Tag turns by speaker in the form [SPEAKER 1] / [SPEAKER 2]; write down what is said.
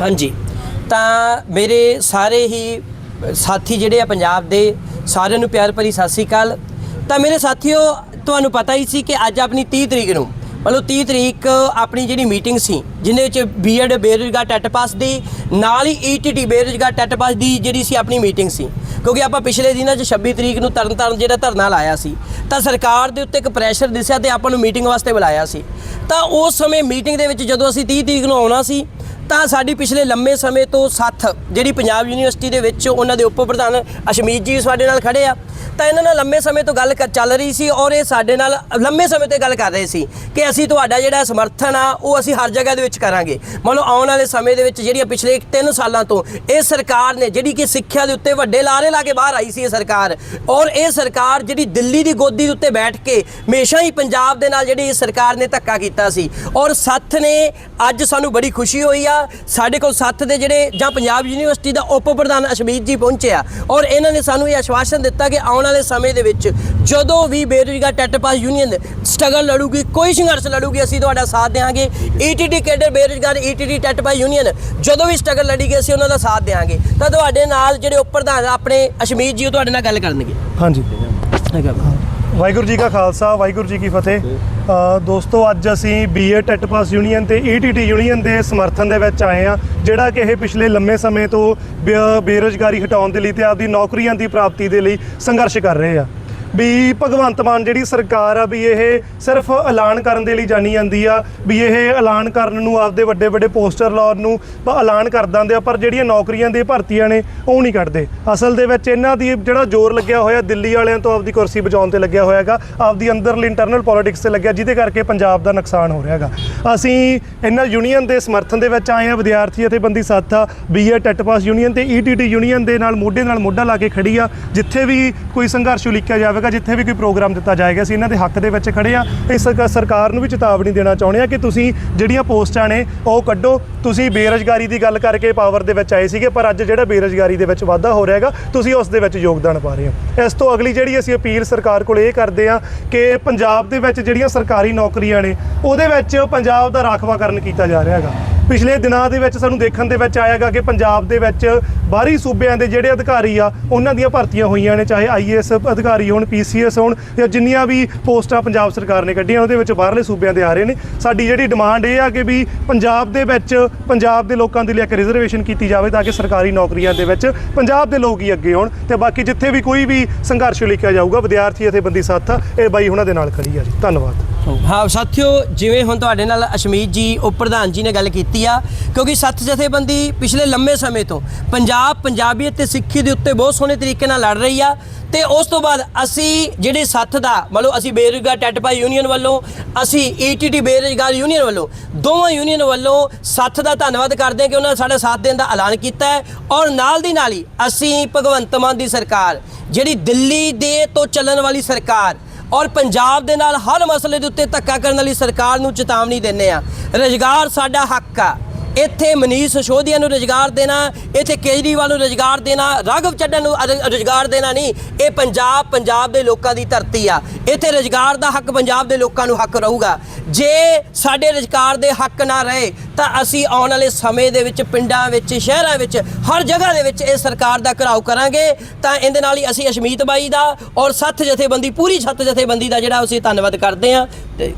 [SPEAKER 1] ਹਾਂਜੀ। ਤਾਂ ਮੇਰੇ ਸਾਰੇ ਹੀ ਸਾਥੀ ਜਿਹੜੇ ਆ ਪੰਜਾਬ ਦੇ, ਸਾਰਿਆਂ ਨੂੰ ਪਿਆਰ ਭਰੀ ਸਤਿ ਸ੍ਰੀ ਅਕਾਲ। ਤਾਂ ਮੇਰੇ ਸਾਥੀਓ, ਤੁਹਾਨੂੰ ਪਤਾ ਹੀ ਸੀ ਕਿ ਅੱਜ ਆਪਣੀ 30 ਤਰੀਕ ਨੂੰ, ਮਤਲਬ 30 ਤਰੀਕ ਆਪਣੀ ਜਿਹੜੀ ਮੀਟਿੰਗ ਸੀ, ਜਿਹਦੇ ਵਿੱਚ ਬੀਐਡ ਬੇਰੁਜ਼ਗਾਰ ਟੈਟ ਪਾਸ ਦੀ, ਨਾਲ ਹੀ ਈਟੀਟੀ ਬੇਰੁਜ਼ਗਾਰ ਟੈਟ ਪਾਸ ਦੀ ਜਿਹੜੀ ਸੀ ਆਪਣੀ ਮੀਟਿੰਗ ਸੀ। ਕਿਉਂਕਿ ਆਪਾਂ ਪਿਛਲੇ ਦਿਨਾਂ 'ਚ 26 ਤਰੀਕ ਨੂੰ ਤਰਨਤਾਰਨ ਜਿਹੜਾ ਧਰਨਾ ਲਾਇਆ ਸੀ, ਤਾਂ ਸਰਕਾਰ ਦੇ ਉੱਤੇ ਇੱਕ ਪ੍ਰੈਸ਼ਰ ਦਿਸਿਆ ਤੇ ਆਪਾਂ ਨੂੰ ਮੀਟਿੰਗ ਵਾਸਤੇ ਬੁਲਾਇਆ ਸੀ। ਤਾਂ ਉਸ ਸਮੇਂ ਮੀਟਿੰਗ ਦੇ ਵਿੱਚ ਜਦੋਂ ਅਸੀਂ 30 ਤਰੀਕ ਨੂੰ ਆਉਣਾ ਸੀ ਤਾਂ ਸਾਡੀ ਪਿਛਲੇ ਲੰਮੇ ਸਮੇਂ ਤੋਂ ਸੱਥ ਜਿਹੜੀ ਪੰਜਾਬ ਯੂਨੀਵਰਸਿਟੀ ਦੇ ਵਿੱਚ ਉਹਨਾਂ ਦੇ ਉਪ ਪ੍ਰਧਾਨ ਅਸ਼ਮੀਤ ਜੀ ਸਾਡੇ ਨਾਲ ਖੜੇ ਆ। ਤਾਂ ਇਹਨਾਂ ਨਾਲ ਲੰਮੇ ਸਮੇਂ ਤੋਂ ਗੱਲ ਕ- ਚੱਲ ਰਹੀ ਸੀ ਔਰ ਇਹ ਸਾਡੇ ਨਾਲ ਲੰਮੇ ਸਮੇਂ 'ਤੇ ਗੱਲ ਕਰ ਰਹੇ ਸੀ ਕਿ ਅਸੀਂ ਤੁਹਾਡਾ ਜਿਹੜਾ ਸਮਰਥਨ ਆ, ਉਹ ਅਸੀਂ ਹਰ ਜਗ੍ਹਾ ਦੇ ਵਿੱਚ ਕਰਾਂਗੇ। ਮੰਨ ਲਓ ਆਉਣ ਵਾਲੇ ਸਮੇਂ ਦੇ ਵਿੱਚ ਜਿਹੜੀਆਂ ਪਿਛਲੇ 3 ਸਾਲਾਂ ਤੋਂ ਇਹ ਸਰਕਾਰ ਨੇ ਜਿਹੜੀ ਕਿ ਸਿੱਖਿਆ ਦੇ ਉੱਤੇ ਵੱਡੇ ਲਾਰੇ ਲਾ ਕੇ ਬਾਹਰ ਆਈ ਸੀ ਇਹ ਸਰਕਾਰ ਔਰ ਇਹ ਸਰਕਾਰ ਜਿਹੜੀ ਦਿੱਲੀ ਦੀ ਗੋਦੀ ਦੇ ਉੱਤੇ ਬੈਠ ਕੇ ਹਮੇਸ਼ਾ ਹੀ ਪੰਜਾਬ ਦੇ ਨਾਲ ਜਿਹੜੀ ਇਹ ਸਰਕਾਰ ਨੇ ਧੱਕਾ ਕੀਤਾ ਸੀ ਔਰ ਸੱਥ ਨੇ ਅੱਜ ਸਾਨੂੰ ਬੜੀ ਖੁਸ਼ੀ ਹੋਈ ਆ ਸਾਡੇ ਕੋਲ ਸੱਥ ਦੇ ਜਿਹੜੇ ਜਾਂ ਪੰਜਾਬ ਯੂਨੀਵਰਸਿਟੀ ਦਾ ਉਪ ਪ੍ਰਧਾਨ ਅਸ਼ਮੀਤ ਜੀ ਪਹੁੰਚਿਆ ਔਰ ਇਹਨਾਂ ਨੇ ਸਾਨੂੰ ਇਹ ਆਸ਼ਵਾਸਨ ਦਿੱਤਾ ਕਿ ਆਉਣ ਵਾਲੇ ਸਮੇਂ ਦੇ ਵਿੱਚ ਜਦੋਂ ਵੀ ਬੇਰੁਜ਼ਗਾਰ ਟੈਟ ਪਾਸ ਯੂਨੀਅਨ ਸਟਰਗਲ ਲੜੂਗੀ ਕੋਈ ਸੰਘਰਸ਼ ਲੜੂਗੀ ਅਸੀਂ ਤੁਹਾਡਾ ਸਾਥ ਦੇਵਾਂਗੇ ਈਟੀਟੀ ਕੇਡਰ ਬੇਰੁਜ਼ਗਾਰ ਈਟੀਟੀ ਟੈਟ ਪਾਸ ਯੂਨੀਅਨ ਜਦੋਂ ਵੀ ਸਟਰਗਲ ਲੜੀਗੀ ਅਸੀਂ ਉਹਨਾਂ ਦਾ ਸਾਥ ਦੇਵਾਂਗੇ ਤਾਂ ਤੁਹਾਡੇ ਨਾਲ ਜਿਹੜੇ ਉਪ ਪ੍ਰਧਾਨ ਆਪਣੇ ਅਸ਼ਮੀਤ ਜੀ ਉਹ ਤੁਹਾਡੇ ਨਾਲ ਗੱਲ ਕਰਨਗੇ।
[SPEAKER 2] ਹਾਂਜੀ। ਵਾਹਿਗੁਰੂ ਜੀ ਕਾ ਖਾਲਸਾ ਵਾਹਿਗੁਰੂ ਜੀ ਕੀ ਫਤਿਹ। ਦੋਸਤੋ, ਅੱਜ ਅਸੀਂ ਬੀਏ ਟੈਟ ਪਾਸ ਯੂਨੀਅਨ ਤੇ ਈਟੀਟੀ ਯੂਨੀਅਨ ਦੇ ਸਮਰਥਨ ਦੇ ਵਿੱਚ ਆਏ ਆ ਜਿਹੜਾ ਕਿ ਇਹ ਪਿਛਲੇ ਲੰਮੇ ਸਮੇਂ ਤੋਂ ਬੇ- ਬੇਰੁਜ਼ਗਾਰੀ ਹਟਾਉਣ ਦੇ ਲਈ ਤੇ ਆਪਦੀ ਨੌਕਰੀਆਂ ਦੀ ਪ੍ਰਾਪਤੀ ਦੇ ਲਈ ਸੰਘਰਸ਼ ਕਰ ਰਹੇ ਆ। ਵੀ ਭਗਵੰਤ ਮਾਨ ਜਿਹੜੀ ਸਰਕਾਰ ਆ ਵੀ ਇਹ ਸਿਰਫ ਐਲਾਨ ਕਰਨ ਦੇ ਲਈ ਜਾਣੀ ਜਾਂਦੀ ਆ, ਵੀ ਇਹ ਐਲਾਨ ਕਰਨ ਨੂੰ ਆਪਦੇ ਵੱਡੇ ਵੱਡੇ ਪੋਸਟਰ ਲਾਉਣ ਨੂੰ ਐਲਾਨ ਕਰ ਦਿੰਦੇ ਆ, ਪਰ ਜਿਹੜੀਆਂ ਨੌਕਰੀਆਂ ਦੇ ਭਰਤੀਆਂ ਨੇ ਉਹ ਨਹੀਂ ਕੱਢਦੇ। ਅਸਲ ਦੇ ਵਿੱਚ ਇਹਨਾਂ ਦੀ ਜਿਹੜਾ ਜ਼ੋਰ ਲੱਗਿਆ ਹੋਇਆ ਦਿੱਲੀ ਵਾਲਿਆਂ ਤੋਂ ਆਪਦੀ ਕੁਰਸੀ ਬਚਾਉਣ ਤੇ ਲੱਗਿਆ ਹੋਇਆ ਹੋਇਆਗਾ ਆਪਦੀ ਅੰਦਰਲੀ ਇੰਟਰਨਲ ਪੋਲਿਟਿਕਸ ਤੇ ਲੱਗਿਆ, ਜਿਹਦੇ ਕਰਕੇ ਪੰਜਾਬ ਦਾ ਨੁਕਸਾਨ ਹੋ ਰਿਹਾ ਹੈਗਾ। ਅਸੀਂ ਇਹਨਾਂ ਯੂਨੀਅਨ ਦੇ ਸਮਰਥਨ ਦੇ ਵਿੱਚ ਆਏ ਆ, ਵਿਦਿਆਰਥੀ ਅਤੇ ਬੰਦੀ ਸਾਥ ਆ ਬੀਏ ਟੈਟ ਪਾਸ ਯੂਨੀਅਨ ਤੇ ਈਟੀਟੀ ਯੂਨੀਅਨ ਦੇ ਨਾਲ, ਮੋਢੇ ਨਾਲ ਮੋਢਾ ਲਾ ਕੇ ਖੜੀ ਆ, ਜਿੱਥੇ ਵੀ ਕੋਈ ਸੰਘਰਸ਼ ਉਲੀਕਿਆ ਜਾਵੇਗਾ ਜਿੱਥੇ ਵੀ ਕੋਈ ਪ੍ਰੋਗਰਾਮ ਦਿੱਤਾ ਜਾਏਗਾ, ਅਸੀਂ ਇਹਨਾਂ ਦੇ ਹੱਕ ਦੇ ਵਿੱਚ ਖੜੇ ਆ ਇਸ ਸਰਕਾਰ ਨੂੰ ਵੀ ਚੇਤਾਵਨੀ ਦੇਣਾ ਚਾਹੁੰਦੇ ਆ ਕਿ ਤੁਸੀਂ ਜਿਹੜੀਆਂ ਪੋਸਟਾਂ ਨੇ, ਉਹ ਕੱਢੋ। ਤੁਸੀਂ ਬੇਰੁਜ਼ਗਾਰੀ ਦੀ ਗੱਲ ਕਰਕੇ ਪਾਵਰ ਦੇ ਵਿੱਚ ਆਏ ਸੀਗੇ, ਪਰ ਅੱਜ ਜਿਹੜਾ ਬੇਰੁਜ਼ਗਾਰੀ ਦੇ ਵਿੱਚ ਵਾਧਾ ਹੋ ਰਿਹਾ ਰਿਹਾਗਾ ਤੁਸੀਂ ਉਸ ਦੇ ਵਿੱਚ ਯੋਗਦਾਨ ਪਾ ਰਹੇ ਹੋ। ਇਸ ਤੋਂ ਅਗਲੀ ਜਿਹੜੀ ਅਸੀਂ ਅਪੀਲ ਸਰਕਾਰ ਕੋਲ ਇਹ ਕਰਦੇ ਆ ਕਿ ਪੰਜਾਬ ਦੇ ਵਿੱਚ ਜਿਹੜੀਆਂ ਸਰਕਾਰੀ ਨੌਕਰੀਆਂ ਨੇ, ਉਹਦੇ ਵਿੱਚ ਪੰਜਾਬ ਦਾ ਰਾਖਵਾਂਕਰਨ ਕੀਤਾ ਜਾ ਰਿਹਾ ਹੈਗਾ। ਪਿਛਲੇ ਦਿਨਾਂ ਦੇ ਵਿੱਚ ਸਾਨੂੰ ਦੇਖਣ ਦੇ ਵਿੱਚ ਆਇਆਗਾ ਕਿ ਪੰਜਾਬ ਦੇ ਵਿੱਚ ਬਾਹਰੀ ਸੂਬਿਆਂ ਦੇ ਜਿਹੜੇ ਅਧਿਕਾਰੀ ਆ ਉਹਨਾਂ ਦੀਆਂ ਭਰਤੀਆਂ ਹੋਈਆਂ ਨੇ ਚਾਹੇ ਆਈਏਐਸ ਅਧਿਕਾਰੀ ਹੋਣ ਪੀਸੀਐਸ ਹੋਣ ਜਾਂ ਜਿੰਨੀਆਂ ਵੀ ਪੋਸਟਾਂ ਪੰਜਾਬ ਸਰਕਾਰ ਨੇ ਕੱਢੀਆਂ ਉਹਦੇ ਵਿੱਚ ਬਾਹਰਲੇ ਸੂਬਿਆਂ ਦੇ ਆ ਰਹੇ ਨੇ। ਸਾਡੀ ਜਿਹੜੀ ਡਿਮਾਂਡ ਇਹ ਆ ਕਿ ਵੀ ਪੰਜਾਬ ਦੇ ਵਿੱਚ ਪੰਜਾਬ ਦੇ ਲੋਕਾਂ ਦੇ ਲਈ ਇੱਕ ਰਿਜ਼ਰਵੇਸ਼ਨ ਕੀਤੀ ਜਾਵੇ ਤਾਂ ਕਿ ਸਰਕਾਰੀ ਨੌਕਰੀਆਂ ਦੇ ਵਿੱਚ ਪੰਜਾਬ ਦੇ ਲੋਕ ਹੀ ਅੱਗੇ ਆਉਣ ਤੇ ਬਾਕੀ ਜਿੱਥੇ ਵੀ ਕੋਈ ਵੀ ਸੰਘਰਸ਼ ਲਿਖਿਆ ਜਾਊਗਾ ਵਿਦਿਆਰਥੀ ਅਤੇ ਬੰਦੀ ਸਾਥ ਆ, ਇਹ ਬਾਈ ਉਹਨਾਂ ਦੇ ਨਾਲ ਖੜੀ ਆ ਜੀ। ਧੰਨਵਾਦ।
[SPEAKER 1] ਹਾਂ ਸਾਥੀਓ ਜਿਵੇਂ ਹੁਣ ਤੁਹਾਡੇ ਨਾਲ ਅਸ਼ਮੀਤ ਜੀ ਉਪ ਪ੍ਰਧਾਨ ਜੀ ਨੇ ਗੱਲ ਕੀਤੀ ਆ ਕਿਉਂਕਿ ਸੱਤ ਜਥੇਬੰਦੀ ਪਿਛਲੇ ਲੰਮੇ ਸਮੇਂ ਤੋਂ ਪੰਜਾਬ ਪੰਜਾਬ ਪੰਜਾਬੀਅਤ ਤੇ ਸਿੱਖੀ ਦੇ ਉੱਤੇ ਬਹੁਤ ਸੋਹਣੇ ਤਰੀਕੇ ਨਾਲ ਲੜ ਰਹੀ ਆ ਤੇ ਉਸ ਤੋਂ ਬਾਅਦ ਅਸੀਂ ਜਿਹੜੇ ਸੱਥ ਦਾ, ਮਤਲਬ ਅਸੀਂ ਬੇਰੁਜ਼ਗਾਰ ਟੈਟਪਾਈ ਯੂਨੀਅਨ ਵੱਲੋਂ, ਅਸੀਂ ਈਟੀਟੀ ਬੇਰੁਜ਼ਗਾਰ ਯੂਨੀਅਨ ਵੱਲੋਂ, ਦੋਵਾਂ ਯੂਨੀਅਨ ਵੱਲੋਂ ਸੱਥ ਦਾ ਧੰਨਵਾਦ ਕਰਦੇ ਹਾਂ ਕਿ ਉਹਨਾਂ ਨੇ ਸਾਡਾ ਸਾਥ ਦੇਣ ਦਾ ਐਲਾਨ ਕੀਤਾ ਹੈ ਔਰ ਨਾਲ ਦੀ ਨਾਲ ਹੀ ਅਸੀਂ ਭਗਵੰਤ ਮਾਨ ਦੀ ਸਰਕਾਰ, ਜਿਹੜੀ ਦਿੱਲੀ ਦੇ ਤੋਂ ਚੱਲਣ ਵਾਲੀ ਸਰਕਾਰ ਔਰ ਪੰਜਾਬ ਦੇ ਨਾਲ ਹਰ ਮਸਲੇ ਦੇ ਉੱਤੇ ਧੱਕਾ ਕਰਨ ਵਾਲੀ ਸਰਕਾਰ ਨੂੰ ਚੇਤਾਵਨੀ ਦਿੰਨੇ ਆ ਰੁਜ਼ਗਾਰ ਸਾਡਾ ਹੱਕ ਆ। ਇੱਥੇ ਮਨੀਸ਼ ਸਿਸੋਦੀਆ ਨੂੰ ਰੁਜ਼ਗਾਰ ਦੇਣਾ, ਇੱਥੇ ਕੇਜਰੀਵਾਲ ਨੂੰ ਰੁਜ਼ਗਾਰ ਦੇਣਾ, ਰਾਘਵ ਚੱਡਾ ਨੂੰ ਅਰ- ਰੁਜ਼ਗਾਰ ਦੇਣਾ ਨਹੀਂ, ਇਹ ਪੰਜਾਬ ਪੰਜਾਬ ਦੇ ਲੋਕਾਂ ਦੀ ਧਰਤੀ ਆ। ਇੱਥੇ ਰੁਜ਼ਗਾਰ ਦਾ ਹੱਕ ਪੰਜਾਬ ਦੇ ਲੋਕਾਂ ਨੂੰ ਹੱਕ ਰਹੂਗਾ। ਜੇ ਸਾਡੇ ਰੁਜ਼ਗਾਰ ਦੇ ਹੱਕ ਨਾ ਰਹੇ, ਤਾਂ ਅਸੀਂ ਆਉਣ ਵਾਲੇ ਸਮੇਂ ਦੇ ਵਿੱਚ, ਪਿੰਡਾਂ ਵਿੱਚ, ਸ਼ਹਿਰਾਂ ਵਿੱਚ, ਹਰ ਜਗ੍ਹਾ ਦੇ ਵਿੱਚ ਇਹ ਸਰਕਾਰ ਦਾ ਘਰਾਓ ਕਰਾਂਗੇ, ਤਾਂ ਇਹਦੇ ਨਾਲ ਹੀ ਅਸੀਂ ਅਸ਼ਮੀਤ ਬਾਈ ਦਾ ਔਰ ਸੱਤ ਜਥੇਬੰਦੀ, ਪੂਰੀ ਸੱਤ ਜਥੇਬੰਦੀ ਦਾ ਜਿਹੜਾ ਅਸੀਂ ਧੰਨਵਾਦ ਕਰਦੇ ਹਾਂ। ਤੇ